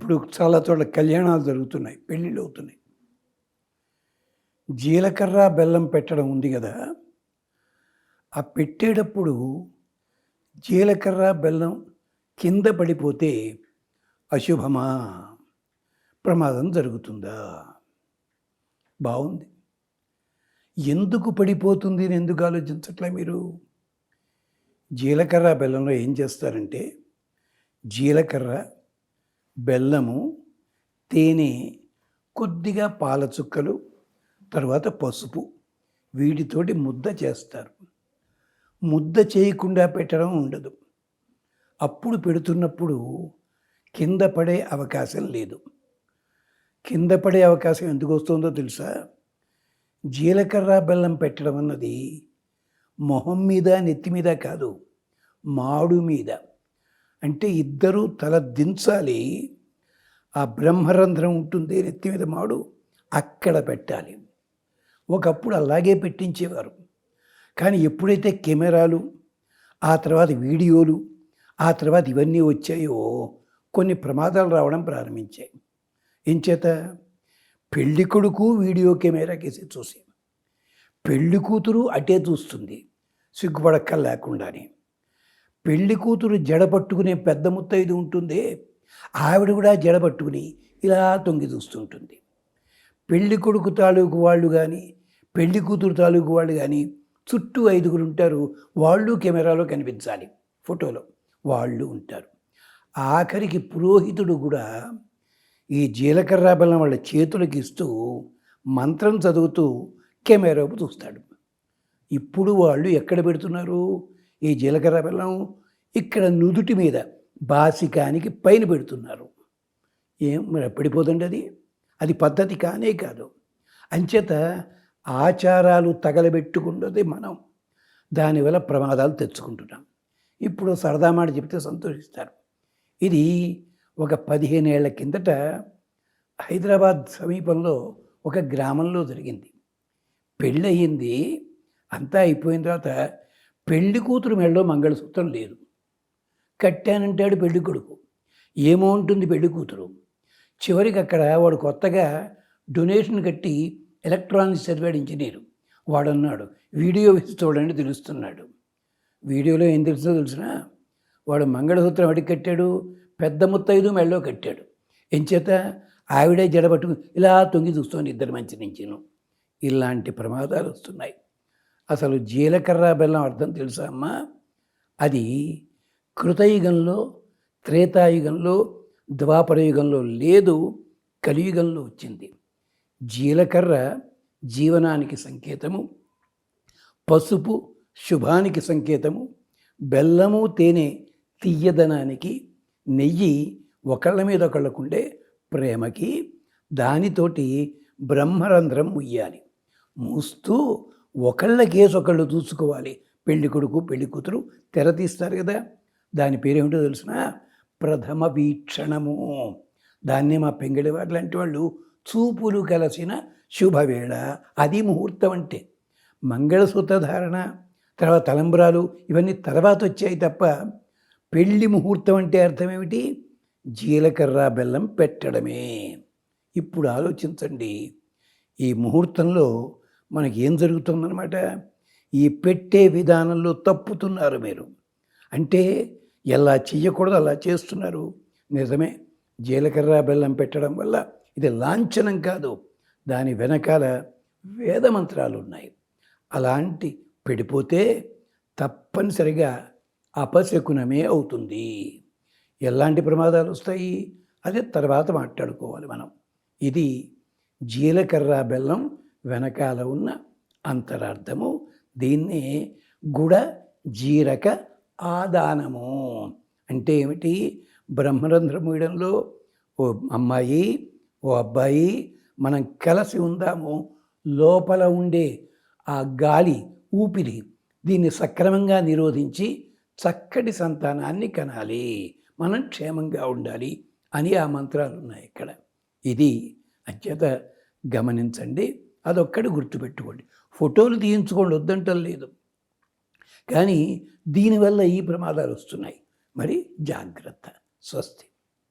ఇప్పుడు చాలా చోట్ల కళ్యాణాలు జరుగుతున్నాయి పెళ్ళిళ్ళు అవుతున్నాయి. జీలకర్ర బెల్లం పెట్టడం ఉంది కదా ఆ పెట్టేటప్పుడు జీలకర్ర బెల్లం కింద పడిపోతే అశుభమా? ప్రమాదం జరుగుతుందా? బాగుంది. ఎందుకు పడిపోతుంది అని ఎందుకు ఆలోచించట్లే మీరు? జీలకర్ర బెల్లంలో ఏం చేస్తారంటే జీలకర్ర బెల్లము తేనె కొద్దిగా పాల చుక్కలు తర్వాత పసుపు. వీటితోటి ముద్ద చేస్తారు. ముద్ద చేయకుండా పెట్టడం ఉండదు. అప్పుడు పెడుతున్నప్పుడు కింద పడే అవకాశం లేదు. కింద పడే అవకాశం ఎందుకు వస్తుందో తెలుసా? జీలకర్ర బెల్లం పెట్టడం అన్నది మొహం మీద నెత్తి మీద కాదు మాడు మీద. అంటే ఇద్దరూ తల దించాలి. ఆ బ్రహ్మరంధ్రం ఉంటుంది నెత్తి మీద మాడు అక్కడ పెట్టాలి. ఒకప్పుడు అలాగే పెట్టించేవారు. కానీ ఎప్పుడైతే కెమెరాలు ఆ తర్వాత వీడియోలు ఆ తర్వాత ఇవన్నీ వచ్చాయో కొన్ని ప్రమాదాలు రావడం ప్రారంభించాయి. ఎంచేత పెళ్ళి కొడుకు వీడియో కెమెరా కేసి చూసి పెళ్ళి కూతురు అటే చూస్తుంది సిగ్గుపడక్క లేకుండానే పెళ్ళి కూతురు జడ పట్టుకునే పెద్ద ముత్తైదు ఉంటుందే. ఆవిడ కూడా జడ పట్టుకుని ఇలా తొంగి చూస్తుంటుంది. పెళ్ళి కొడుకు తాలూకు వాళ్ళు కానీ పెళ్ళి కూతురు తాలూకు వాళ్ళు కానీ చుట్టూ ఐదుగురు ఉంటారు. వాళ్ళు కెమెరాలో కనిపించాలి ఫోటోలో వాళ్ళు ఉంటారు. ఆఖరికి పురోహితుడు కూడా ఈ జీలకర్ర బెల్లం వాళ్ళ చేతులకి ఇస్తూ మంత్రం చదువుతూ కెమెరాకు చూస్తాడు. ఇప్పుడు వాళ్ళు ఎక్కడ పెడుతున్నారు? ఈ జీలకర్ర బెల్లం ఇక్కడ నుదుటి మీద బాసికానికి పైన పెడుతున్నారు. ఏం మరి పడిపోదండి అది? అది పద్ధతి కానే కాదు. అంచేత ఆచారాలు తగలబెట్టుకున్నది మనం. దానివల్ల ప్రమాదాలు తెచ్చుకుంటున్నాం. ఇప్పుడు సరదా మాట చెప్తే సంతోషిస్తారు. ఇది ఒక పదిహేనేళ్ళ కిందట హైదరాబాద్ సమీపంలో ఒక గ్రామంలో జరిగింది. పెళ్ళయింది అంతా అయిపోయిన తర్వాత పెళ్ళి కూతురు మెడలో మంగళసూత్రం లేదు. కట్టానంటాడు పెళ్ళి కొడుకు. ఏమో ఉంటుంది పెళ్ళి కూతురు. చివరికి అక్కడ వాడు కొత్తగా డొనేషన్ కట్టి ఎలక్ట్రానిక్స్ చదివాడు ఇంజనీరు. వాడు అన్నాడు వీడియో వేసి చూడండి తెలుస్తున్నాడు. వీడియోలో ఏం తెలుసో తెలిసిన? వాడు మంగళసూత్రం అడిగి కట్టాడు? పెద్ద ముత్తైదు మెళ్ళో కట్టాడు. ఎంచేత ఆవిడే జడబట్టుకుని ఇలా తొంగి చూస్తోంది ఇద్దరు మంచి నుంచిను. ఇలాంటి ప్రమాదాలు వస్తున్నాయి. అసలు జీలకర్ర బెల్లం అర్థం తెలుసా అమ్మా? అది కృతయుగంలో త్రేతాయుగంలో ద్వాపరయుగంలో లేదు కలియుగంలో వచ్చింది. జీలకర్ర జీవనానికి సంకేతము పసుపు శుభానికి సంకేతము బెల్లము తేనె తీయదనానికి నెయ్యి ఒకళ్ళ మీద ఒకళ్ళకుండే ప్రేమకి దానితోటి బ్రహ్మరంధ్రం ముయ్యాలి. మూస్తూ ఒకళ్ళ కేసు ఒకళ్ళు చూసుకోవాలి. పెళ్ళి కొడుకు పెళ్ళి కూతురు తెర తీస్తారు కదా. దాని పేరేమిటో తెలిసిన? ప్రథమ వీక్షణము. దాన్నే మా పెంగళి వారు లాంటి వాళ్ళు చూపులు కలిసిన శుభవేళ. అది ముహూర్తం అంటే. మంగళసూత్ర ధారణ తర్వాత తలంబ్రాలు ఇవన్నీ తర్వాత వచ్చాయి తప్ప పెళ్ళి ముహూర్తం అంటే అర్థం ఏమిటి? జీలకర్ర బెల్లం పెట్టడమే. ఇప్పుడు ఆలోచించండి. ఈ ముహూర్తంలో మనకి ఏం జరుగుతుందన్నమాట? ఈ పెట్టే విధానంలో తప్పుతున్నారు మీరు. అంటే ఎలా చెయ్యకూడదు అలా చేస్తున్నారు. నిజమే జీలకర్ర బెల్లం పెట్టడం వల్ల ఇది లాంఛనం కాదు. దాని వెనకాల వేద మంత్రాలు ఉన్నాయి అలాంటి పెడిపోతే తప్పనిసరిగా అపశకునమే అవుతుంది. ఎలాంటి ప్రమాదాలు వస్తాయి? అదే తర్వాత మాట్లాడుకోవాలి మనం. ఇది జీలకర్ర బెల్లం వెనకాల ఉన్న అంతరార్థము దీన్నే గుడ జీరక ఆదానము. అంటే ఏమిటి? బ్రహ్మరంధ్రమూయడంలో ఓ అమ్మాయి ఓ అబ్బాయి మనం కలిసి ఉందాము లోపల ఉండే ఆ గాలి ఊపిరి దీన్ని సక్రమంగా నిరోధించి చక్కటి సంతానాన్ని కనాలి మనం క్షేమంగా ఉండాలి అని ఆ మంత్రాలు ఉన్నాయి ఇక్కడ. ఇది అత్యత గమనించండి. అదొక్కటి గుర్తుపెట్టుకోండి. ఫోటోలు తీయించుకోండి వద్దంటం లేదు. కానీ దీనివల్ల ఈ ప్రమాదాలు వస్తున్నాయి. మరి జాగ్రత్త స్వస్తి.